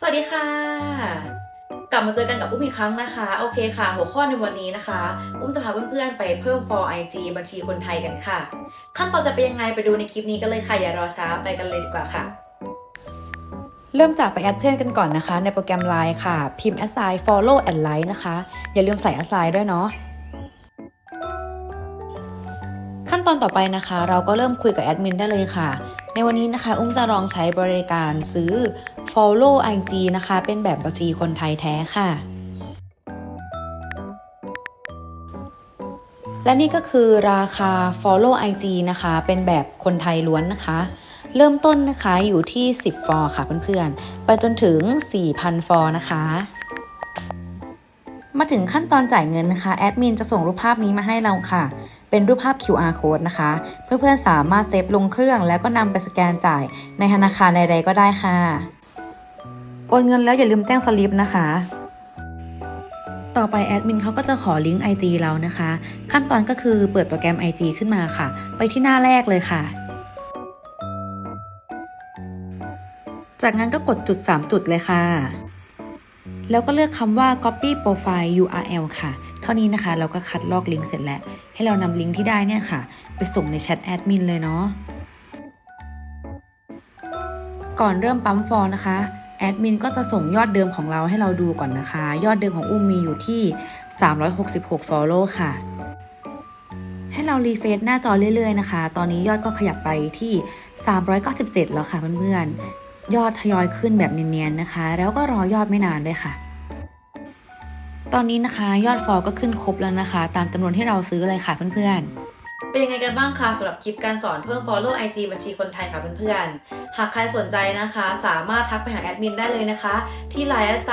สวัสดีค่ะ กลับมาเจอกันกับอุ้มอีกครั้งนะคะ โอเคค่ะ หัวข้อในวันนี้นะคะ อุ้มจะพาเพื่อนๆไปเพิ่ม for IG บัญชีคนไทยกันค่ะ ขั้นตอนจะเป็นยังไงไปดูในคลิปนี้กันเลยค่ะ อย่ารอช้าไปกันเลยดีกว่าค่ะ เริ่มจากไปแอดเพื่อนกันก่อนนะคะ ในโปรแกรม Line ค่ะ พิมพ์ assign follow and like นะคะ อย่าลืมใส่ assign ด้วยเนาะขั้นตอนต่อไปนะคะ เราก็เริ่มคุยกับแอดมินได้เลยค่ะ ในวันนี้นะคะ อุ้มจะลองใช้บริการซื้อ follow IG นะคะ เป็นแบบบัญชีคนไทยแท้ค่ะ และนี่ก็คือราคา follow IG นะคะ เป็นแบบคนไทยล้วนนะคะ เริ่มต้นนะคะอยู่ที่ 10 ฟอร์ค่ะเพื่อนๆ ไปจนถึง 4,000 ฟอร์นะคะ มาถึงขั้นตอนจ่ายเงินนะคะแอดมินจะส่งรูปภาพนี้มาให้เราค่ะ เป็นรูปภาพ QR code นะคะ เพื่อนๆสามารถเซฟลงเครื่องแล้วก็นำไปสแกนจ่ายในธนาคารใดๆก็ได้ค่ะ โอนเงินแล้วอย่าลืมแจ้งสลิปนะคะ ต่อไปแอดมินเขาก็จะขอลิงก์ IG เรานะคะ ขั้นตอนก็คือเปิดโปรแกรม IG ขึ้นมาค่ะ ไปที่หน้าแรกเลยค่ะจากนั้นก็กดจุด 3 จุดเลยค่ะ แล้วก็เลือกคำว่า copy profile URL ค่ะ เท่านี้นะคะเราก็คัดลอกลิงก์เสร็จแล้ว ให้เรานำลิงก์ที่ได้เนี่ยค่ะ ไปส่งในแชทแอดมินเลยเนาะ ก่อนเริ่มปั๊มฟอร์นะคะแอดมินก็จะส่งยอดเดิมของเราให้เราดูก่อนนะคะ ยอดเดิมของอุ้มมีอยู่ที่ 366 follow ค่ะ ให้เรารีเฟซหน้าจอเรื่อยๆนะคะ ตอนนี้ยอดก็ขยับไปที่ 397 แล้วค่ะเพื่อนๆ ยอดทยอยขึ้นแบบเนียนๆนะคะ แล้วก็รอยอดไม่นานด้วยค่ะ ตอนนี้นะคะยอดฟอลก็ขึ้นครบแล้วนะคะ ตามจำนวนที่เราซื้อเลยค่ะเพื่อนๆ เป็นยังไงกันบ้างคะสำหรับคลิปการสอนเพิ่ม follow IG บัญชีคนไทยค่ะเพื่อนๆ หากใครสนใจนะคะ สามารถทักไปหาแอดมินได้เลยนะคะ ที่ Line แอดไซ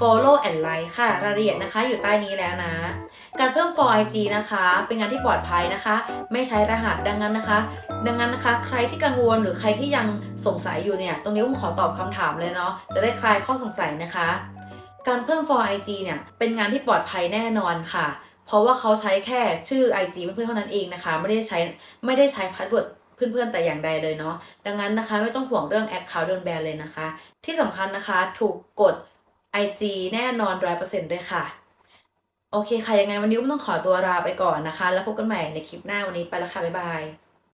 follow and like ค่ะ รายละเอียดนะคะอยู่ใต้นี้แล้วนะ การเพิ่ม for IG นะคะ เป็นงานที่ปลอดภัยนะคะ ไม่ใช้รหัสดังนั้นนะคะ ดังนั้นนะคะ ใครที่กังวลหรือใครที่ยังสงสัยอยู่เนี่ย ตรงนี้ผมขอตอบคำถามเลยเนาะจะได้คลายข้อสงสัยนะคะ การเพิ่ม for IG เนี่ยเป็นงานที่ปลอดภัยแน่นอนค่ะ เพราะว่าเขาใช้แค่ชื่อ IG เพื่อนๆเท่านั้นเองนะคะ ไม่ได้ใช้ไม่ได้ใช้พาสเวิร์ดเพื่อนๆแต่อย่างใดเลยเนาะดังนั้นนะคะไม่ต้องห่วงเรื่อง Account โดนแบนเลยนะคะ ที่สำคัญนะคะถูกกด IG แน่นอน100%ด้วยค่ะ โอเคค่ะยังไงวันนี้ก็ต้องขอตัวลาไปก่อนนะคะ แล้วพบกันใหม่ในคลิปหน้าวันนี้ไปแล้วค่ะบ๊ายบาย